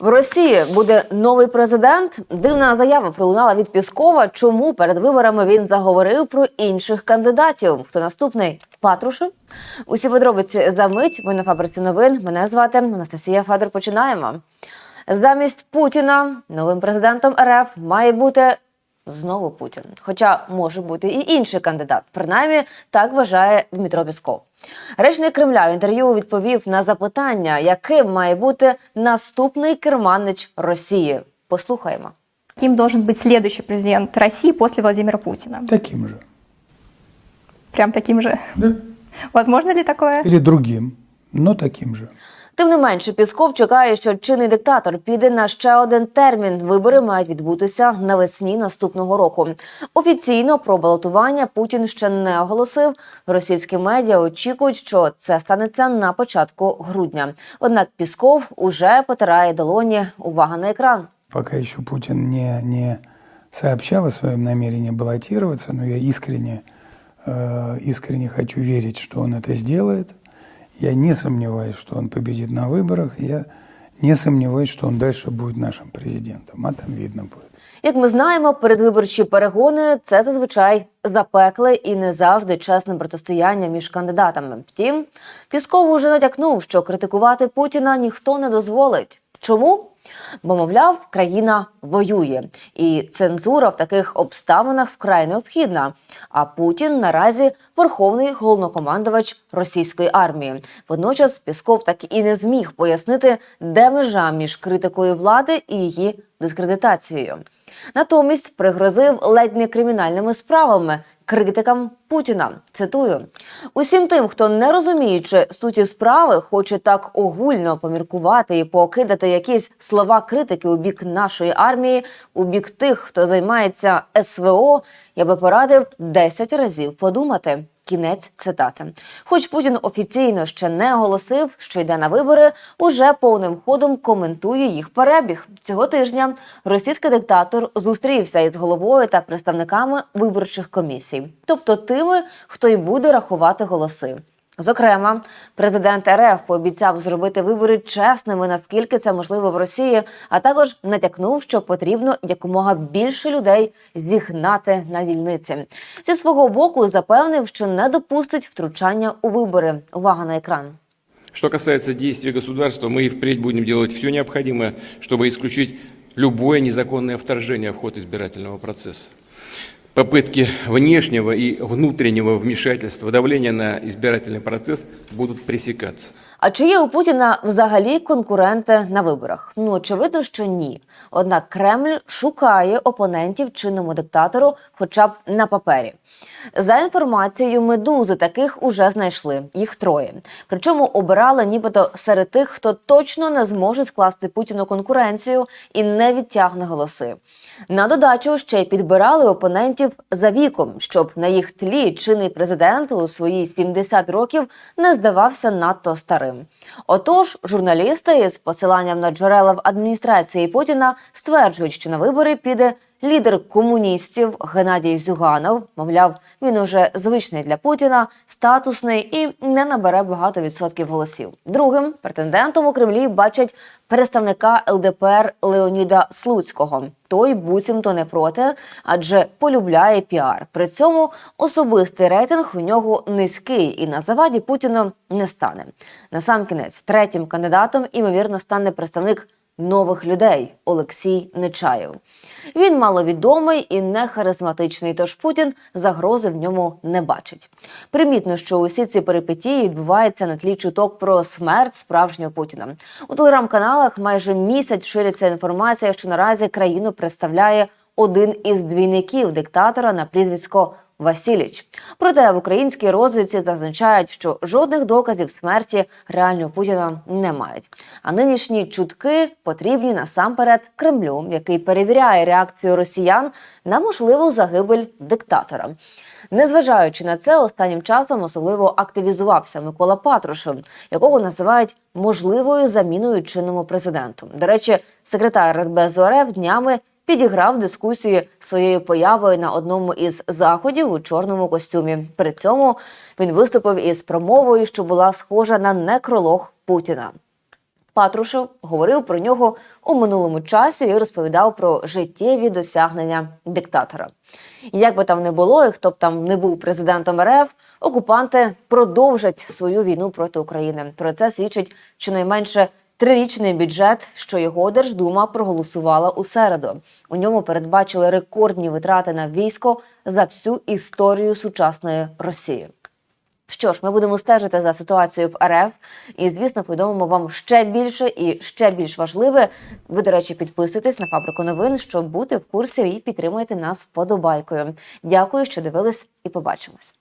В Росії буде новий президент. Дивна заява пролунала від Піскова. Чому перед виборами він заговорив про інших кандидатів? Хто наступний? Патрушев? Усі подробиці за мить. Ви на фабриці новин. Мене звати Анастасія Федор. Починаємо. Замість Путіна новим президентом РФ має бути знову Путін. Хоча може бути і інший кандидат. Принаймні так вважає Дмитро Пісков. Речник Кремля в інтерв'ю відповів на запитання, яким має бути наступний керманич Росії. Послухаємо. Кем должен быть следующий президент России после Владимира Путина? Таким же. Прям таким же. Да? Возможно ли такое? Или другим, но таким же. Тим не менше, Пісков чекає, що чинний диктатор піде на ще один термін. Вибори мають відбутися навесні наступного року. Офіційно про балотування Путін ще не оголосив. Російські медіа очікують, що це станеться на початку грудня. Однак Пісков уже потирає долоні. Увага на екран. Пока еще Путин не, не сообщал о своем намерении баллотироваться, но я искренне, э, искренне хочу верить, что он это сделает. Я не сомневаюсь, что он победит на выборах. Я не сомневаюсь, что он дальше будет нашим президентом. А там видно будет. Як ми знаємо, передвиборчі перегони це зазвичай запекле і не завжди чесне протистояння між кандидатами. Втім, Пісков уже натякнув, що критикувати Путіна ніхто не дозволить. Чому? Бо, мовляв, країна воює, і цензура в таких обставинах вкрай необхідна. А Путін наразі верховний головнокомандувач російської армії. Водночас Пісков так і не зміг пояснити, де межа між критикою влади і її дискредитацією. Натомість пригрозив ледь не кримінальними справами критикам Путіна. Цитую: усім тим, хто не розуміючи суті справи, хоче так огульно поміркувати і покидати якісь слова критики у бік нашої армії, у бік тих, хто займається СВО, я би порадив 10 разів подумати. Кінець цитати. Хоч Путін офіційно ще не оголосив, що йде на вибори, уже повним ходом коментує їх перебіг. Цього тижня російський диктатор зустрівся із головою та представниками виборчих комісій, тобто тими, хто й буде рахувати голоси. Зокрема, президент РФ пообіцяв зробити вибори чесними, наскільки це можливо в Росії, а також натякнув, що потрібно якомога більше людей зігнати на дільниці. Зі свого боку запевнив, що не допустить втручання у вибори. Увага на екран. Что касается действий государства, мы и впредь будем делать все необходимое, чтобы исключить любое незаконное вторжение в ход избирательного процесса. Попытки внешнего и внутреннего вмешательства, давления на избирательный процесс будут пресекаться. А чи є у Путіна взагалі конкуренти на виборах? Ну очевидно, що ні. Однак Кремль шукає опонентів чинному диктатору, хоча б на папері. За інформацією медузи, таких уже знайшли. Їх троє. Причому обирали нібито серед тих, хто точно не зможе скласти Путіну конкуренцію і не відтягне голоси. На додачу ще й підбирали опонентів за віком, щоб на їх тлі чинний президент у свої 70 років не здавався надто старим. Отож, журналісти із посиланням на джерела в адміністрації Путіна стверджують, що на вибори піде лідер комуністів Геннадій Зюганов. Мовляв, він уже звичний для Путіна, статусний і не набере багато відсотків голосів. Другим претендентом у Кремлі бачать представника ЛДПР Леоніда Слуцького. Той буцімто не проти, адже полюбляє піар. При цьому особистий рейтинг у нього низький і на заваді Путіну не стане. Насамкінець третім кандидатом імовірно стане представник нових людей Олексій Нечаєв. Він маловідомий і не харизматичний, тож Путін загрози в ньому не бачить. Примітно, що усі ці перипетії відбуваються на тлі чуток про смерть справжнього Путіна. У телеграм-каналах майже місяць шириться інформація, що наразі країну представляє один із двійників диктатора на прізвисько Васіліч. Проте в українській розвідці зазначають, що жодних доказів смерті реального Путіна не мають. А нинішні чутки потрібні насамперед Кремлю, який перевіряє реакцію росіян на можливу загибель диктатора. Незважаючи на це, останнім часом особливо активізувався Микола Патрушев, якого називають можливою заміною чинному президенту. До речі, секретар Радбезу РФ днями підіграв дискусії своєю появою на одному із заходів у чорному костюмі. При цьому він виступив із промовою, що була схожа на некролог Путіна. Патрушев говорив про нього у минулому часі і розповідав про життєві досягнення диктатора. Як би там не було, і хто б там не був президентом РФ, окупанти продовжать свою війну проти України. Про це свідчить щонайменше трирічний бюджет, що його Держдума проголосувала у середу. У ньому передбачили рекордні витрати на військо за всю історію сучасної Росії. Що ж, ми будемо стежити за ситуацією в РФ і, звісно, повідомимо вам ще більше і ще більш важливе. Ви, до речі, підписуйтесь на фабрику новин, щоб бути в курсі і підтримуйте нас вподобайкою. Дякую, що дивились, і побачимось.